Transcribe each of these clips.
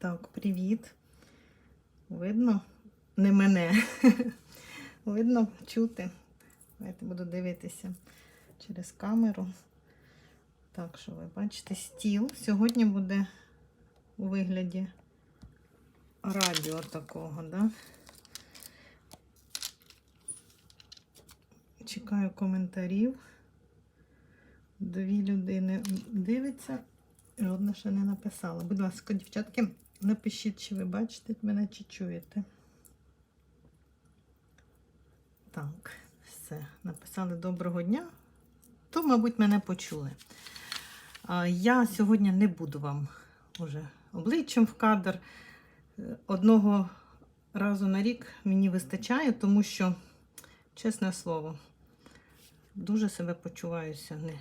Так, привіт. Видно? Не мене. Видно, чути. Давайте буду дивитися через камеру. Так, що ви бачите, стіл сьогодні буде у вигляді радіо такого, да? Чекаю коментарів. Дві людини дивиться, жодна ще не написала. Будь ласка, дівчатки, напишіть, чи ви бачите мене, чи чуєте. Так, все. Написали доброго дня. То, мабуть, мене почули. Я сьогодні не буду вам уже обличчям в кадр. Одного разу на рік мені вистачає, тому що, чесне слово, дуже себе почуваюся не,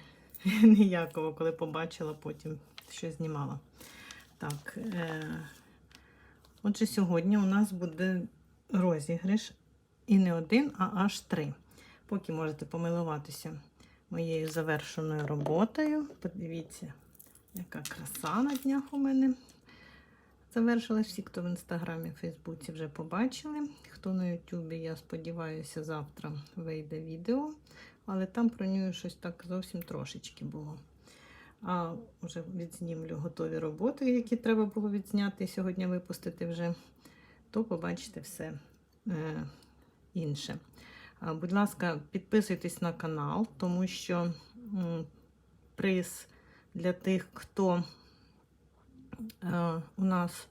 ніяково, коли побачила потім, що знімала. Так, е, отже, сьогодні у нас буде розіграш і не один, а аж три. Поки можете помилуватися моєю завершеною роботою. Подивіться, яка краса на днях у мене завершилась. Всі, хто в інстаграмі, Фейсбуці вже побачили. Хто на Ютубі, я сподіваюся, завтра вийде відео. Але там про нього щось так зовсім трошечки було. А вже відзнімлю готові роботи, які треба було відзняти сьогодні випустити вже, то побачите все е, інше. Будь ласка, підписуйтесь на канал, тому що приз для тих, хто е, у нас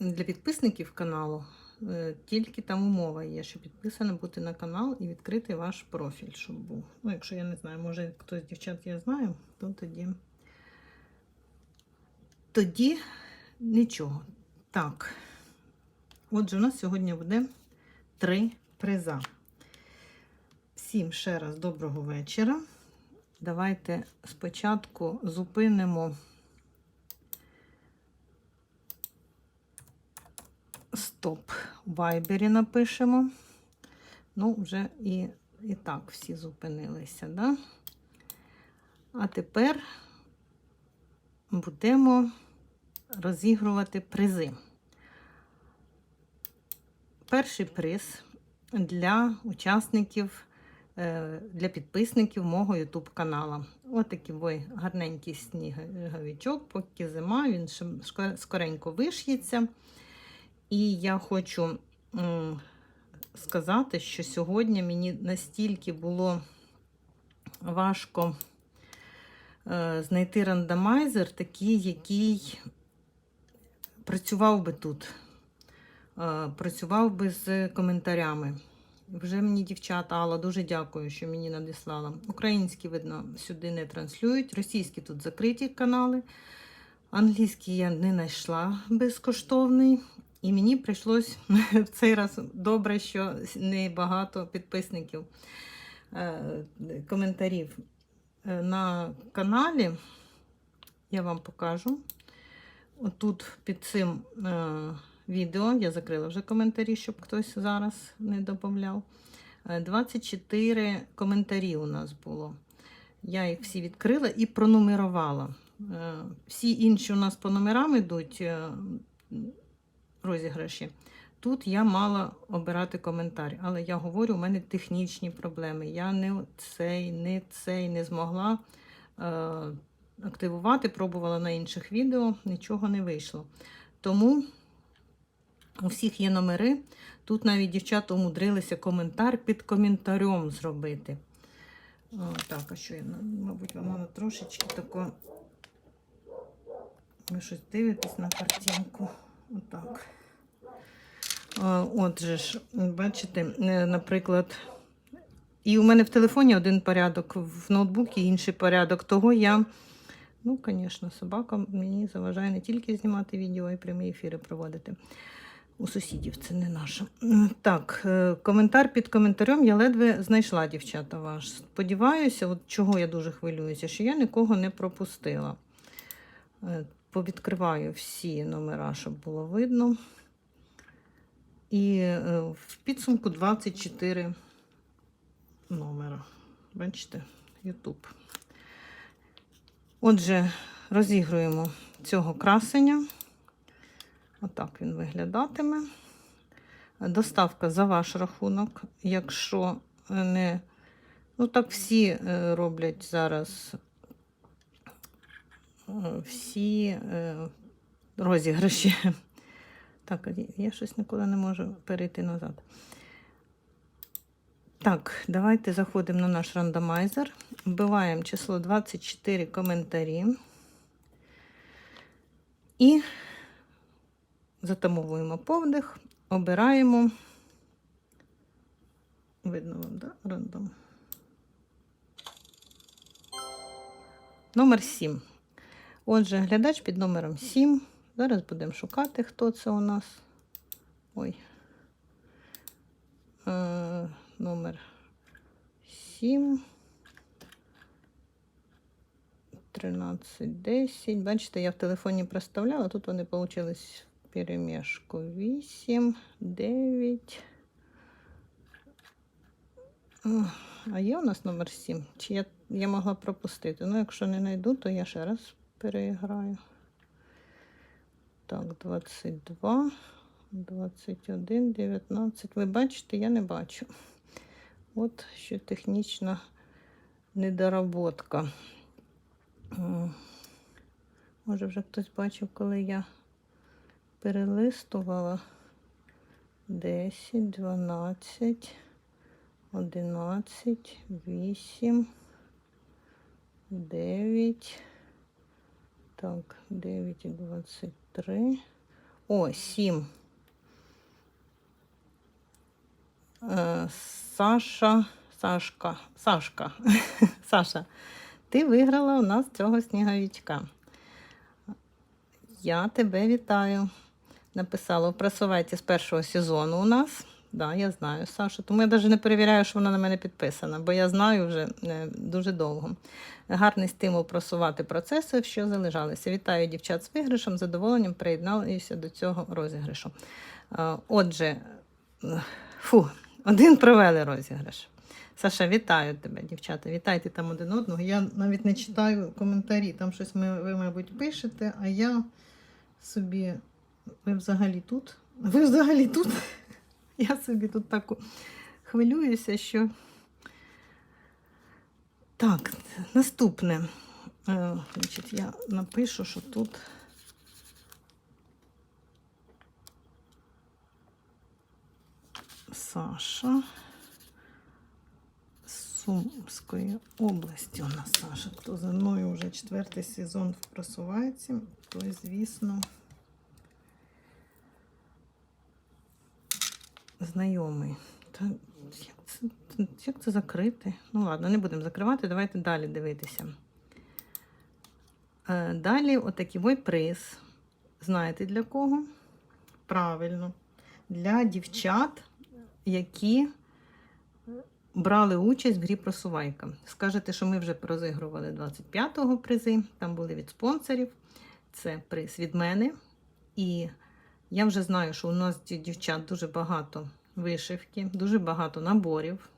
для підписників каналу. Е, Тільки там умова є, що підписано бути на канал і відкрити ваш профіль, щоб був. Ну, якщо я не знаю, може хтось з дівчат я знаю, то тоді. Тоді нічого. Так. Отже, у нас сьогодні буде три приза. Всім ще раз доброго вечора. Давайте спочатку зупинимо стоп в вайбері напишемо. Ну, вже і, і так всі зупинилися, да? А тепер будемо розігрувати призи. Перший приз для учасників, е, для підписників мого YouTube каналу. Ось такий ой, гарненький сніговичок, поки зима, він скоренько виш'ється. І я хочу сказати, що сьогодні мені настільки було важко е, знайти рандомайзер, такий, який працював би тут е, працював би з коментарями. Вже мені дівчата Алла дуже дякую, що мені надіслала. Українські, видно, сюди не транслюють. Російські тут закриті канали. Англійський я не знайшла безкоштовний. І мені прийшлось в цей раз добре, що не багато підписників е, коментарів Е, на каналі. Я вам покажу. Отут під цим е, відео я закрила вже коментарі, щоб хтось зараз не додавав. 24 коментарі у нас було. Я їх всі відкрила і пронумерувала. Всі інші у нас по номерам йдуть розіграші. Тут я мала обирати коментар, але я говорю, у мене технічні проблеми. Я не цей, не цей не змогла е, активувати, пробувала на інших відео, нічого не вийшло. Тому у всіх є номери. Тут навіть дівчата умудрилися коментар під коментарем зробити. О, так, а що я, ну, мабуть, вам треба трошечки тако. Ви щось дивитесь на картинку. Отак. Отже ж, бачите, е, наприклад, і у мене в телефоні один порядок, в ноутбуці інший порядок. Того я, ну, звісно, собака мені заважає не тільки знімати відео, а й прямі ефіри проводити. У сусідів це не наше. Так, е, коментар під коментарем я ледве знайшла дівчата ваш. Сподіваюся, от чого я дуже хвилююся, що я нікого не пропустила. Е, Повідкриваю всі номера, щоб було видно. І е, в підсумку 24 номера. Бачите, YouTube. Отже, розігруємо цього красення. Отак він виглядатиме. Доставка за ваш рахунок. Якщо не. Ну, так всі е, роблять зараз е, всі е, розіграші. Так, я щось ніколи не можу перейти назад. Так, давайте заходимо на наш рандомайзер. Вбиваємо число 24 коментарі. І затамовуємо повдих, обираємо. Видно вам, да? Рандом. Номер 7. Отже, глядач під номером 7. Зараз будемо шукати, хто це у нас. Ой. Е, номер 7. 13, 10. Бачите, я в телефоні проставляла, тут вони вийшли в перемішку. 8, 9. А є у нас номер 7? Чи я, я могла пропустити? Ну, якщо не знайду, то я ще раз переіграю. Так, 22, 21, 19. Ви бачите, я не бачу. От що технічна недоработка. Може, вже хтось бачив, коли я перелистувала 10, 12, 11, 8, 9. Так, 9 і 23. О, 7. Е, Саша, Сашка, Сашка, Саша, ти виграла у нас цього сніговичка. Я тебе вітаю. Написала у просувайці з першого сезону у нас. Да, я знаю, Саша. Тому я навіть не перевіряю, що вона на мене підписана, бо я знаю вже е, дуже довго. Гарний стимул просувати процеси, що залежалися. Вітаю дівчат з виграшем, задоволенням приєдналися до цього розіграшу. Е, Отже, фу, один провели розіграш. Саша, вітаю тебе, дівчата. Вітайте там один одного. Я навіть не читаю коментарі. Там щось ми, ви, мабуть, пишете, а я собі. Ви взагалі тут? Ви взагалі тут? Я собі тут так хвилююся, що. Так, наступне. Е, Значить, я напишу, що тут. Саша Сумської області у нас Саша. Хто за мною вже четвертий сезон просувається, той, звісно, знайомий. Та як це, як це закрити? Ну ладно, не будемо закривати, давайте далі дивитися. Е, Далі отакий ой приз. Знаєте для кого? Правильно, для дівчат, які брали участь в грі просувайка. Скажете, що ми вже розігрували 25-го призи, там були від спонсорів. Це приз від мене. І я вже знаю, що у нас ді- дівчат дуже багато вишивки, дуже багато наборів,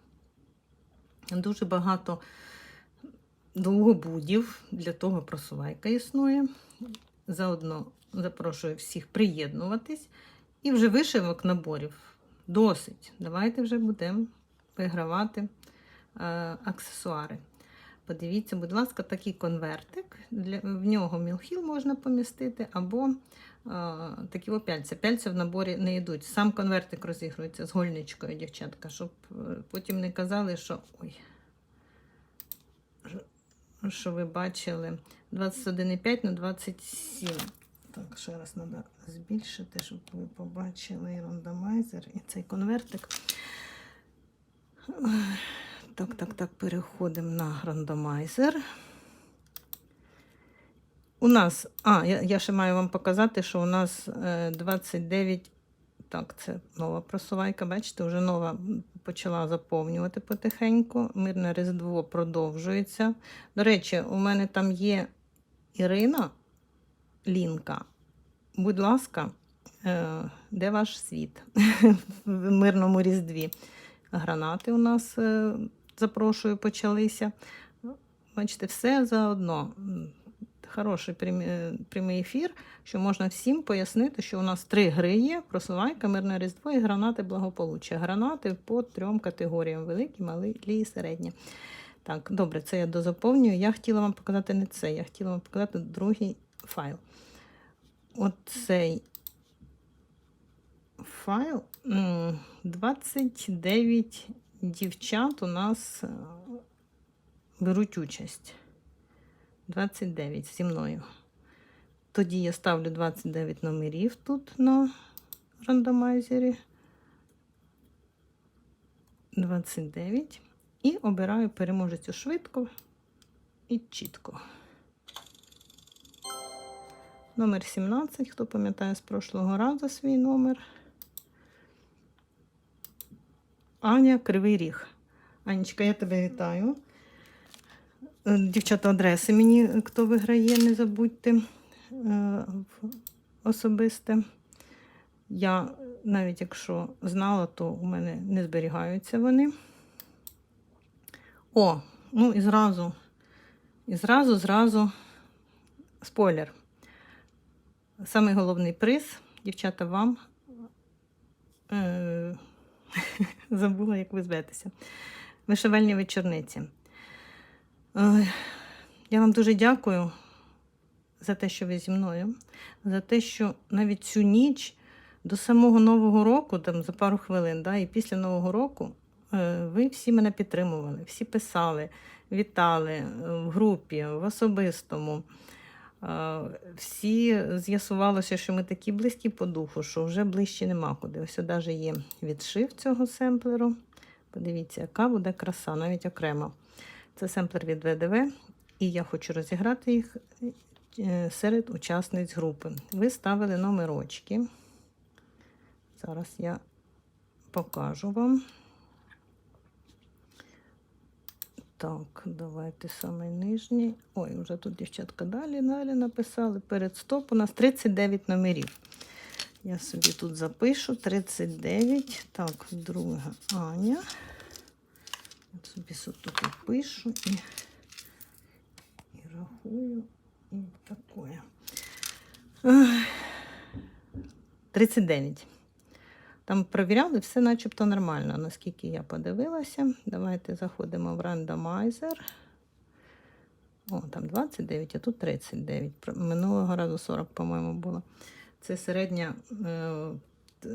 дуже багато довгобудів. Для того просувайка існує. Заодно запрошую всіх приєднуватись. І вже вишивок наборів досить. Давайте вже будемо вигравати е, аксесуари. Подивіться, будь ласка, такий конвертик. Для, в нього мілхіл можна помістити, або такі о, пяльця. Пяльця в наборі не йдуть. Сам конвертик розігрується з гольничкою, дівчатка, щоб е, потім не казали, що ой, що- ви бачили 21,5 на 27. Так, ще раз треба збільшити, щоб ви побачили і рандомайзер, і цей конвертик. Так, так, так, переходимо на рандомайзер. У нас, а, я, ще маю вам показати, що у нас е, 29. Так, це нова просувайка. Бачите, вже нова почала заповнювати потихеньку. Мирне Різдво продовжується. До речі, у мене там є Ірина Лінка. Будь ласка, е, де ваш світ в мирному різдві? Гранати у нас е, запрошую, почалися. Бачите, все заодно. Хороший е, прямий ефір, що можна всім пояснити, що у нас три гри є: просувайка, мирне різдво і гранати благополуччя. Гранати по трьом категоріям: великі, малі і середні. Так, добре, це я дозаповнюю. Я хотіла вам показати не це, я хотіла вам показати другий файл. Оцей файл 29 дівчат у нас е, беруть участь. 29 зі мною. Тоді я ставлю 29 номерів тут на рандомайзері. 29. І обираю переможецю швидко і чітко. Номер 17, хто пам'ятає з прошлого разу свій номер. Аня Кривий Ріг. Анечка, я тебе вітаю. Е, Дівчата, адреси мені, хто виграє, не забудьте е, особисте. Я навіть якщо знала, то у мене не зберігаються вони. О, ну і зразу, і зразу, зразу спойлер. Самий головний приз, дівчата, вам е, забула, як ви зветеся. Вишивальні вечорниці. Ой, Я вам дуже дякую за те, що ви зі мною, за те, що навіть цю ніч до самого Нового року, там за пару хвилин, да, і після Нового року, е, ви всі мене підтримували, всі писали, вітали е, в групі, в особистому. Е, Всі з'ясувалося, що ми такі близькі по духу, що вже ближче нема куди. Ось навіть є відшив цього семплеру. Подивіться, яка буде краса, навіть окремо. Це семплер від ВДВ, і я хочу розіграти їх е, серед учасниць групи. Ви ставили номерочки. Зараз я покажу вам. Так, давайте самий нижній. Ой, вже тут дівчатка далі, далі написали. Перед стоп у нас 39 номерів. Я собі тут запишу 39. Так, друга Аня. От собі і пишу і, і рахую. І таке. 39. Там провіряли, все начебто нормально, наскільки я подивилася. Давайте заходимо в рандомайзер. О, там 29, а тут 39. Минулого разу 40, по-моєму, було. Це середня, е,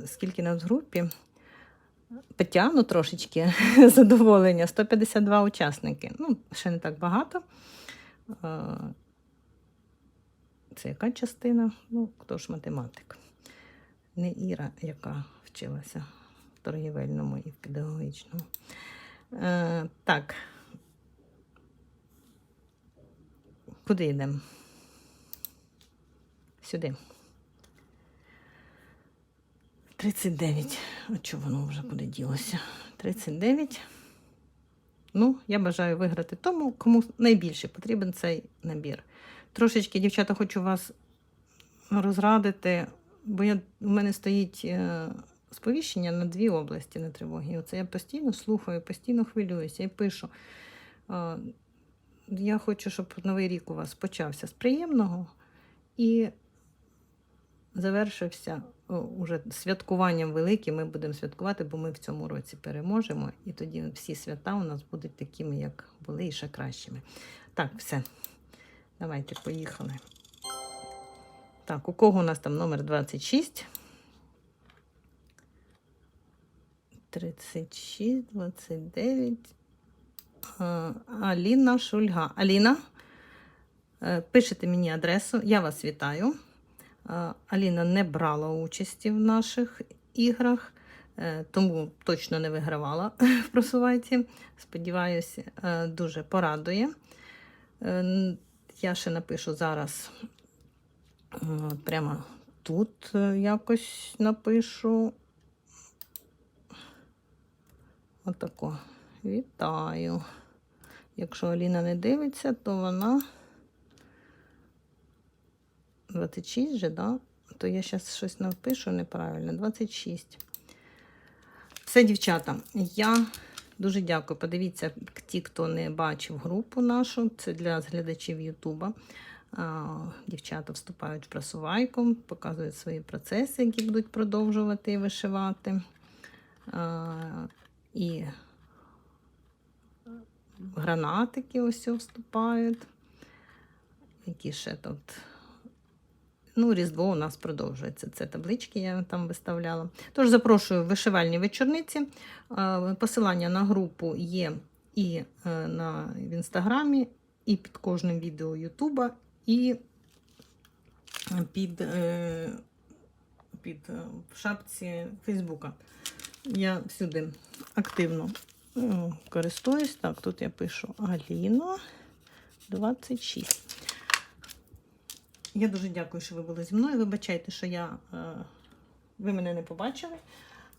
скільки нас в групі. Потягну трошечки задоволення. 152 учасники. Ну, ще не так багато. Е, Це яка частина? Ну, хто ж математик? Не Іра, яка вчилася в торгівельному і в педагогічному. Е, так. Куди йдемо? Сюди. 39. А чого воно вже куди ділося? 39. Ну, я бажаю виграти тому, кому найбільше потрібен цей набір. Трошечки, дівчата, хочу вас розрадити, бо я, у мене стоїть е, сповіщення на дві області на тривогі. Оце я постійно слухаю, постійно хвилююся і пишу. Е, я хочу, щоб новий рік у вас почався з приємного і завершився уже святкуванням великим. Ми будемо святкувати, бо ми в цьому році переможемо. І тоді всі свята у нас будуть такими, як були, і ще кращими. Так, все. Давайте поїхали. Так, у кого у нас там номер 26? 36, 29. Аліна Шульга. Аліна, е, пишете мені адресу, я вас вітаю. Аліна не брала участі в наших іграх, е, тому точно не вигравала в просувайці. Сподіваюся, е, дуже порадує. Е, Я ще напишу зараз прямо тут якось напишу. Отако. Вітаю. Якщо Аліна не дивиться, то вона 26 же, да? То я зараз щось напишу неправильно. 26. Все, дівчата, я дуже дякую. Подивіться, ті, хто не бачив групу нашу, це для глядачів Ютуба. Дівчата вступають в просувайку, показують свої процеси, які будуть продовжувати вишивати. І гранатики ось вступають. Які ще тут. Ну, Різдво у нас продовжується. Це таблички, я там виставляла. Тож запрошую в вишивальні вечорниці. Е, Посилання на групу є і е, на, в інстаграмі, і під кожним відео Ютуба, і під, е, під е, в шапці Фейсбука. Я всюди активно користуюсь. Так, тут я пишу Аліно 26. Я дуже дякую, що ви були зі мною. Вибачайте, що я, е, ви мене не побачили,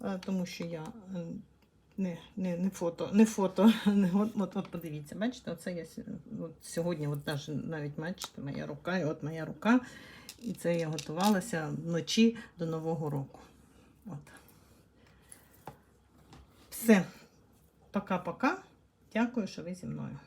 е, тому що я е, не, не, не фото, не фото. От, от, от подивіться, бачите, оце я от сьогодні, от навіть, бачите, моя рука, і от моя рука. І це я готувалася вночі до Нового року. От. Все. Пока-пока. Дякую, що ви зі мною.